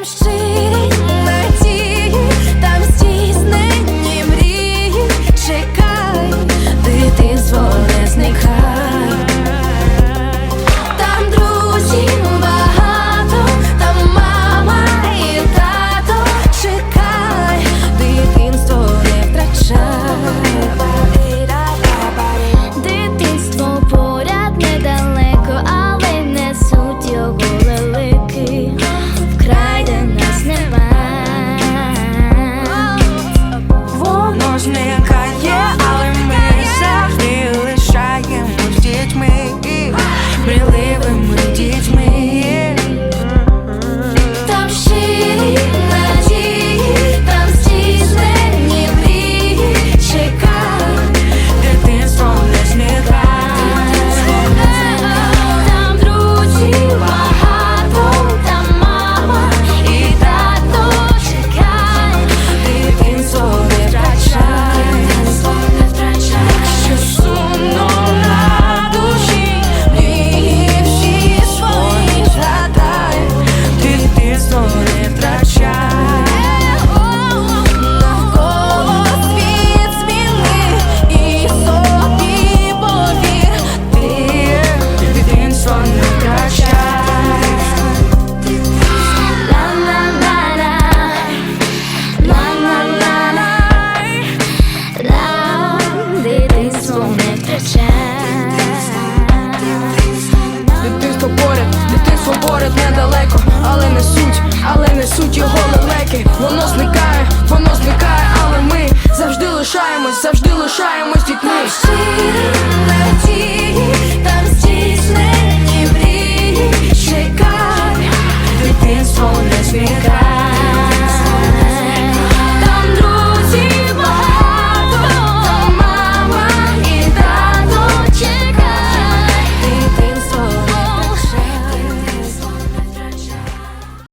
там щирі надії, там здійснені мрії. Чекай, ти ти зник. when you give смисл не втрачай Дитинство поряд, дитинство поряд недалеко, але не суть, але не суть його лелеки Воно зникає, воно зникає, але ми завжди лишаємось, завжди лишаємось дітьми.